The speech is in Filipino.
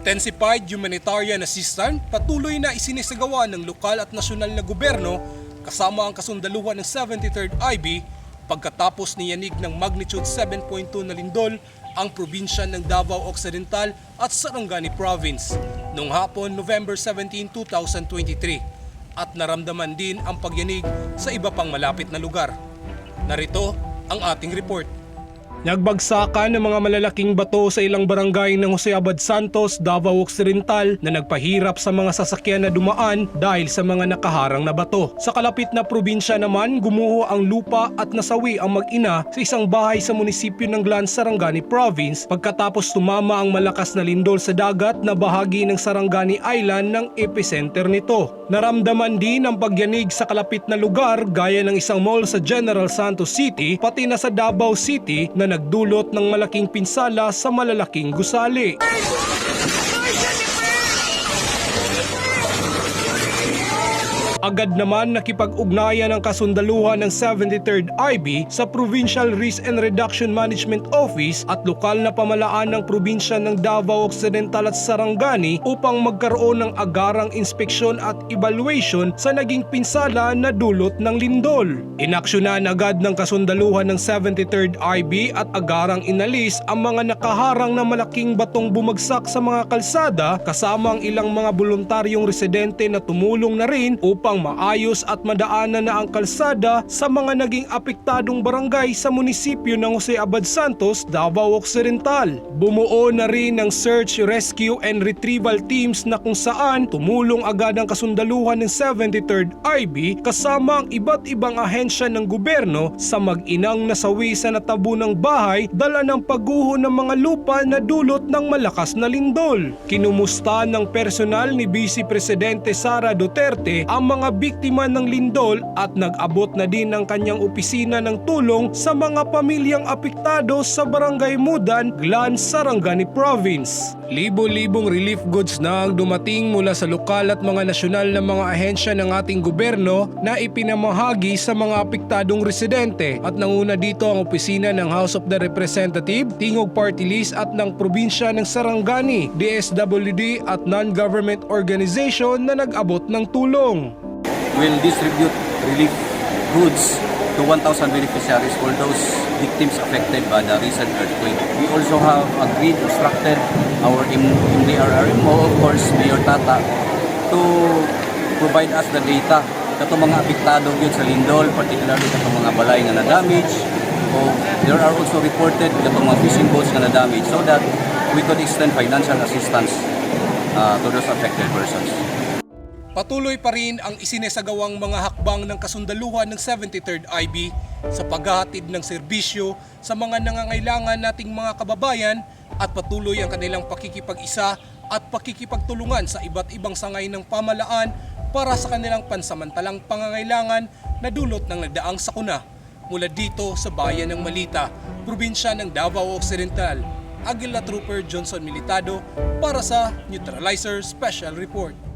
Intensified humanitarian assistance patuloy na isinisagawa ng lokal at nasyonal na gobyerno kasama ang kasundaluhan ng 73rd IB pagkatapos ni yanig ng magnitude 7.2 na lindol ang probinsya ng Davao Occidental at Sarangani Province noong hapon November 17, 2023 at naramdaman din ang pagyanig sa iba pang malapit na lugar. Narito ang ating report. Nagbagsakan ng mga malalaking bato sa ilang barangay ng Jose Abad Santos, Davao Occidental na nagpahirap sa mga sasakyan na dumaan dahil sa mga nakaharang na bato. Sa kalapit na probinsya naman, gumuho ang lupa at nasawi ang mag-ina sa isang bahay sa munisipyo ng Glan, Sarangani Province pagkatapos tumama ang malakas na lindol sa dagat na bahagi ng Sarangani Island ng epicenter nito. Naramdaman din ang pagyanig sa kalapit na lugar gaya ng isang mall sa General Santos City pati na sa Davao City na nagdulot ng malaking pinsala sa malalaking gusali. Agad naman nakipag-ugnayan ang kasundaluhan ng 73rd IB sa Provincial Risk and Reduction Management Office at lokal na pamalaan ng probinsya ng Davao Occidental at Sarangani upang magkaroon ng agarang inspeksyon at evaluation sa naging pinsala na dulot ng lindol. Inaksyonan agad ng kasundaluhan ng 73rd IB at agarang inalis ang mga nakaharang na malaking batong bumagsak sa mga kalsada kasama ang ilang mga voluntaryong residente na tumulong na rin upang maayos at madaanan na ang kalsada sa mga naging apektadong barangay sa munisipyo ng Jose Abad Santos, Davao Occidental. Bumuo na rin ng search, rescue and retrieval teams na kung saan tumulong agad ang kasundaluhan ng 73rd IB kasama ang iba't ibang ahensya ng gobyerno sa mag-inang nasawi sa natabu ng bahay dala ng pagguho ng mga lupa na dulot ng malakas na lindol. Kinumusta ng personal ni Vice Presidente Sara Duterte ang mga biktima ng lindol at nag-abot na din ng kanyang opisina ng tulong sa mga pamilyang apektado sa Barangay Mudan, Glan, Sarangani Province. Libo-libong relief goods na ang dumating mula sa lokal at mga nasyonal na mga ahensya ng ating gobyerno na ipinamahagi sa mga apektadong residente at nanguna dito ang opisina ng House of the Representative, Tingog Party List at ng probinsya ng Sarangani, DSWD at non-government organization na nag-abot ng tulong. Will distribute relief goods to 1,000 beneficiaries for those victims affected by the recent earthquake. We also have agreed, instructed our MDRRMO, of course, Mayor Tata, to provide us the data kato mga apektado yun sa Lindol, particularly kato mga balay nga na-damage, o there are also reported kato mga fishing boats nga na-damage so that we could extend financial assistance uh, to those affected persons. Patuloy pa rin ang isinesagawang mga hakbang ng kasundaluhan ng 73rd IB sa paghahatid ng serbisyo sa mga nangangailangan nating mga kababayan at patuloy ang kanilang pakikipag-isa at pakikipagtulungan sa iba't ibang sangay ng pamalaan para sa kanilang pansamantalang pangangailangan na dulot ng nagdaang sakuna mula dito sa bayan ng Malita, probinsya ng Davao Occidental. Aguila Trooper Johnson Militado para sa Neutralizer Special Report.